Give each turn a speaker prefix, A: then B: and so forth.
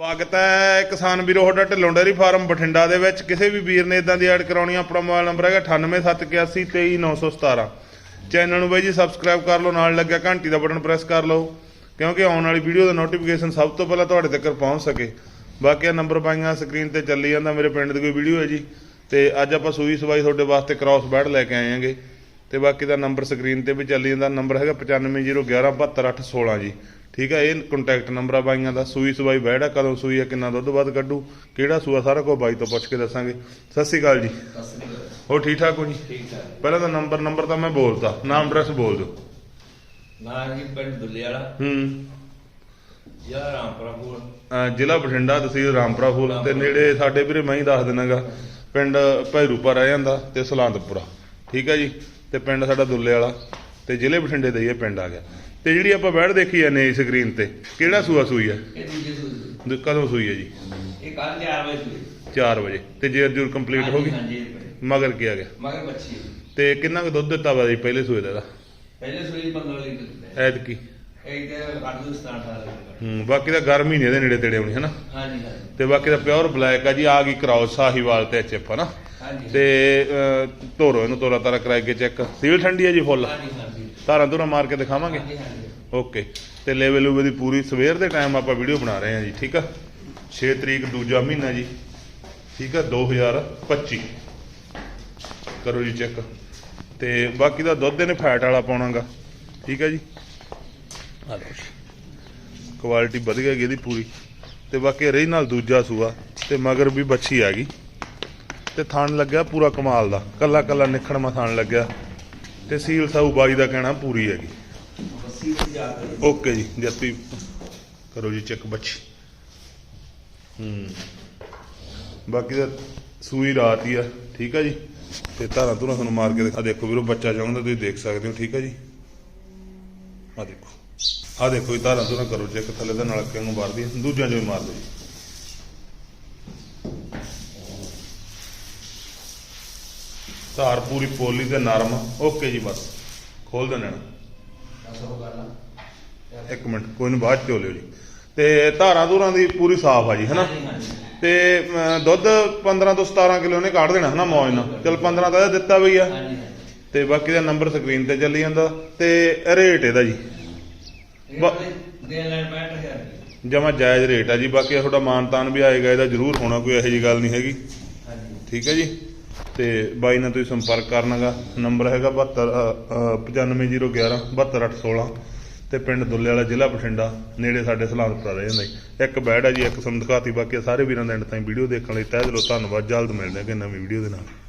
A: ਸਵਾਗਤ ਹੈ ਕਿਸਾਨ ਵੀਰੋ, ਤੁਹਾਡਾ ਢਿੱਲੋਂ ਡੇਅਰੀ ਫਾਰਮ ਬਠਿੰਡਾ ਦੇ ਵਿੱਚ। ਕਿਸੇ ਵੀ ਵੀਰ ਨੇ ਇਦਾਂ ਦੀ ਐਡ ਕਰਾਉਣੀ ਆਪਣਾ ਮੋਬਾਈਲ ਨੰਬਰ ਹੈਗਾ 9871823917 ਚੈਨਲ ਨੂੰ ਬਾਈ ਜੀ ਸਬਸਕ੍ਰਾਈਬ ਕਰ ਲਓ, ਨਾਲ ਲੱਗਿਆ ਘੰਟੀ ਦਾ ਬਟਨ ਪ੍ਰੈਸ ਕਰ ਲਓ, ਕਿਉਂਕਿ ਆਉਣ ਵਾਲੀ ਵੀਡੀਓ ਦਾ ਨੋਟੀਫਿਕੇਸ਼ਨ ਸਭ ਤੋਂ ਪਹਿਲਾਂ ਤੁਹਾਡੇ ਤੱਕ ਪਹੁੰਚ ਸਕੇ। ਬਾਕੀ ਆ ਨੰਬਰ ਪਾਈਆਂ ਸਕਰੀਨ ਤੇ ਚੱਲੀ ਜਾਂਦਾ ਮੇਰੇ ਪਿੰਡ ਦੀ ਕੋਈ ਵੀਡੀਓ ਹੈ ਜੀ। ਤੇ ਅੱਜ ਆਪਾਂ ਸੂਈ ਸਵਾਈ ਤੁਹਾਡੇ ਵਾਸਤੇ ਕ੍ਰਾਸ ਬੈਡ ਲੈ ਕੇ ਆਏ ਆਂਗੇ ਤੇ ਬਾਕੀ ਦਾ ਨੰਬਰ ਸਕਰੀਨ ਤੇ ਵੀ ਚੱਲੀ ਜਾਂਦਾ ਨੰਬਰ ਹੈਗਾ 9501172816 ਜੀ। ਠੀਕ ਹੈ ਇਹ ਕੰਟੈਕਟ ਨੰਬਰ ਆ ਬਾਈਆਂ ਦਾ। ਸੂਈ ਸਵਾਈ ਬੈੜ ਕਦੋਂ ਸੂਈ ਆ ਕਿੰਨਾ ਦੁੱਧ ਵੱਧ ਕੱਢੂ ਕਿਹੜਾ ਸੂਆ ਸਾਰਾ ਕੁਝ ਬਾਈ ਤੋਂ ਪੁੱਛ ਕੇ ਦੱਸਾਂਗੇ। ਸਤਿ ਸ਼੍ਰੀ ਅਕਾਲ ਜੀ। ਹੋਰ ਠੀਕ ਠਾਕ ਹੋ ਜੀ?
B: ਠੀਕ ਹੈ
A: ਪਹਿਲਾਂ ਤਾਂ ਨੰਬਰ ਨੰਬਰ ਤਾਂ ਮੈਂ ਬੋਲਤਾ। ਨਾਮ ਐਡਰੈਸ ਬੋਲ ਦਿਓ।
B: ਨਾ ਜੀ ਪਿੰਡ ਦੁੱਲੇ ਵਾਲਾ
A: ਹੂੰ।
B: ਜ਼ਿਲ੍ਹਾ ਰਾਮਪੁਰਾ
A: ਬਠਿੰਡਾ ਤਹਿਸੀਲ ਰਾਮਪੁਰਾ ਫੂਲ ਤੇ ਨੇੜੇ ਸਾਡੇ ਵੀਰੇ ਮੈਂ ਹੀ ਦੱਸ ਦਿਨਾਗਾ। ਪਿੰਡ ਭੈਰੂਪੁਰ ਰਹਿ ਜਾਂਦਾ ਤੇ ਸੁਲੰਦਪੁਰਾ। ਠੀਕ ਹੈ ਜੀ? ਤੇ ਪਿੰਡ ਸਾਡਾ ਦੁੱਲੇ ਵਾਲਾ ਤੇ ਜ਼ਿਲ੍ਹੇ ਬਠਿੰਡੇ ਦਾ ਹੀ ਇਹ ਪਿੰਡ ਆ ਗਿਆ। ਤੇ ਜਿਹੜੀ ਆਪਾਂ ਬੈਠ ਦੇਖੀ ਜਾਂਦੇ ਸਕਰੀਨ ਤੇ ਕਿਹੜਾ ਸੂਆ ਸੂਈ ਹੈ
B: ਇਹ ਦੂਜੇ ਸੂਈ
A: ਦ- ਕਦੋਂ ਸੂਈ ਹੈ ਜੀ?
B: ਇਹ ਕੱਲ 4 ਵਜੇ ਸੂਈ
A: 4 ਵਜੇ। ਤੇ ਜੇਰ ਜੂਰ ਕੰਪਲੀਟ ਹੋ ਗਈ?
B: ਹਾਂਜੀ
A: ਮਗਰ ਕੀ ਆ ਗਿਆ?
B: ਮਗਰ ਬੱਚੀ
A: ਤੇ ਕਿੰਨਾ ਕੁ ਦੁੱਧ ਦਿੱਤਾ ਵਾ ਜੀ ਪਹਿਲੇ ਸੂਏ ਦਾ ਇਹਦਾ?
B: ਪਹਿਲੇ ਸੂਈ 15 ਲੀਟਰ ਦਿੱਤਾ
A: ਐਤਕੀ?
B: ਇਹ ਤੇ 8 ਤੋਂ 17 ਲੀਟਰ।
A: ਹੂੰ ਬਾਕੀ ਤਾਂ ਗਰਮੀ ਨਹੀਂ ਇਹਦੇ ਨੇੜੇ ਤੇੜੇ ਹੋਣੀ ਹਨਾ?
B: ਹਾਂਜੀ ਹਾਂਜੀ।
A: ਤੇ ਬਾਕੀ ਦਾ ਪਿਓਰ ਬਲੈਕ ਆ ਜੀ ਆ ਗਈ ਕਰਾਉਸ ਸਾਹੀਵਾਲ ਤੇ ਚਿਪ ਹਨਾ ਤੇ ਧੋਰੋ ਇਹਨੂੰ ਤੋਰਾ ਤਾਰਾ ਕਰਾਏ ਕੇ ਚੈੱਕ। ਸੀਲ ਠੰਡੀ ਹੈ ਜੀ ਫੁੱਲ?
B: ਹਾਂਜੀ ਹਾਂਜੀ।
A: ਧਾਰਾਂ ਧੁਰਾਂ ਮਾਰ ਕੇ ਦਿਖਾਵਾਂਗੇ?
B: ਹਾਂਜੀ ਹਾਂਜੀ।
A: ਓਕੇ। ਤੇ ਲੈਵਲ ਲੂਵੇ ਦੀ ਪੂਰੀ ਸਵੇਰ ਦੇ ਟਾਈਮ ਆਪਾਂ ਵੀਡੀਓ ਬਣਾ ਰਹੇ ਹਾਂ ਜੀ ਠੀਕ ਆ? 6 ਤਰੀਕ ਦੂਜਾ ਮਹੀਨਾ ਜੀ ਠੀਕ ਆ? 2025 ਕਰੋ ਜੀ ਚੈੱਕ। ਤੇ ਬਾਕੀ ਦਾ ਦੁੱਧ ਇਹਨੇ ਫੈਟ ਵਾਲਾ ਪਾਉਣਾਗਾ ਠੀਕ ਆ ਜੀ? ਆ ਲਓ ਜੀ। ਕੁਆਲਿਟੀ ਵਧੀਆ ਹੈਗੀ ਇਹਦੀ ਪੂਰੀ। ਤੇ ਬਾਕੀ ਰਹੀ ਨਾਲ ਦੂਜਾ ਸੂਆ ਤੇ ਮਗਰ ਵੀ ਬੱਚੀ ਆ ਗਈ। ਤੇ ਥਣ ਲੱਗਿਆ ਪੂਰਾ ਕਮਾਲ ਦਾ। ਕੱਲਾ ਕੱਲਾ ਨਿਖੜਮਾ ਥਣ ਲੱਗਿਆ। ਤੇ ਸੀਲ ਸਾਊ ਬਾਈ ਦਾ ਕਹਿਣਾ ਪੂਰੀ ਹੈਗੀ। ਓਕੇ ਜੀ ਜੱਤੀ ਕਰੋ ਜੀ ਚੈੱਕ ਬੱਚੀ। ਹੂੰ। ਬਾਕੀ ਦਾ ਸੂਈ ਰਾਤ ਹੀ ਆ, ਠੀਕ ਆ ਜੀ? ਤੇ ਧਾਰਾਂ ਧੁਰਾਂ ਤੁਹਾਨੂੰ ਮਾਰ ਕੇ ਦਿਖਾ ਦੇਖੋ ਵੀਰੋ, ਬੱਚਾ ਚਾਹੁੰਦਾ ਤੁਸੀਂ ਦੇਖ ਸਕਦੇ ਹੋ, ਠੀਕ ਆ ਜੀ? ਆ ਦੇਖੋ। ਆ ਦੇਖੋ ਇਹ ਧਾਰਾਂ ਧੁਰਾਂ ਕਰੋ ਚੈੱਕ, ਥੱਲੇ ਦਾ ਨਲਕੇ ਨੂੰ ਮਾਰਦੀ ਦੂਜਿਆਂ ਚ ਵੀ ਮਾਰ ਦਿਓ ਜੀ। ਧਾਰ ਪੂਰੀ ਪੋਲੀ ਤੇ ਨਰਮ ਓਕੇ ਜੀ ਬਸ। ਖੋਲ ਦੇਣਾ ਇੱਕ ਮਿੰਟ ਕੋਈ ਨੂੰ ਬਾਅਦ ਚ ਲਿਓ ਜੀ। ਤੇ ਧਾਰਾਂ ਧੂਰਾਂ ਦੀ ਪੂਰੀ ਸਾਫ਼ ਆ ਜੀ ਹੈਨਾ? ਤੇ ਦੁੱਧ 15 ਤੋਂ 17 ਕਿਲੋ ਨੇ ਕੱਢ ਦੇਣਾ ਹਨਾ ਮੌਜ ਨਾਲ? ਚਲ 15 ਤਾਂ ਇਹ ਦਿੱਤਾ ਵੀ ਆ। ਤੇ ਬਾਕੀ ਦਾ ਨੰਬਰ ਸਕਰੀਨ ਤੇ ਚੱਲੀ ਜਾਂਦਾ। ਤੇ ਰੇਟ ਇਹਦਾ ਜੀ।
B: ਇਹ
A: ਬ-
B: ਦੇਣ ਲੈਣ 65000
A: ਜਮਾ ਜਾਇਜ਼ ਰੇਟ ਆ ਜੀ। ਬਾਕੀ ਤੁਹਾਡਾ ਮਾਨਤਾਨ ਵੀ ਆਏਗਾ ਇਹਦਾ ਜ਼ਰੂਰ ਹੋਣਾ ਕੋਈ ਇਹੋ ਜੀ ਗੱਲ ਨਹੀਂ ਹੈਗੀ। ਠੀਕ ਹੈ ਜੀ? ਤੇ ਬਾਈ ਨਾਲ ਤੁਸੀਂ ਸੰਪਰਕ ਕਰਨਾਗਾ। ਨੰਬਰ ਹੈਗਾ 72 95011 72816 ਤੇ ਪਿੰਡ ਦੁੱਲੇ ਵਾਲਾ ਜ਼ਿਲ੍ਹਾ ਬਠਿੰਡਾ, ਨੇੜੇ ਸਾਡੇ ਸਲਾਮਪੁਰਾ ਰਹਿ ਜਾਂਦਾ ਜੀ। ਇੱਕ ਬੈਡ ਹੈ ਜੀ, ਇੱਕ ਤੁਹਾਨੂੰ ਦਿਖਾਤੀ, ਬਾਕੀ ਸਾਰੇ ਵੀਰਾਂ ਦਾ ਐਂਡ ਤਾਈਂ ਵੀਡੀਓ ਦੇਖਣ ਲਈ ਤਹਿ ਦਿਲੋਂ ਧੰਨਵਾਦ, ਜਲਦ ਮਿਲਦੇ ਹਾਂ ਕਿ ਨਵੀਂ ਵੀਡੀਓ ਦੇ ਨਾਲ।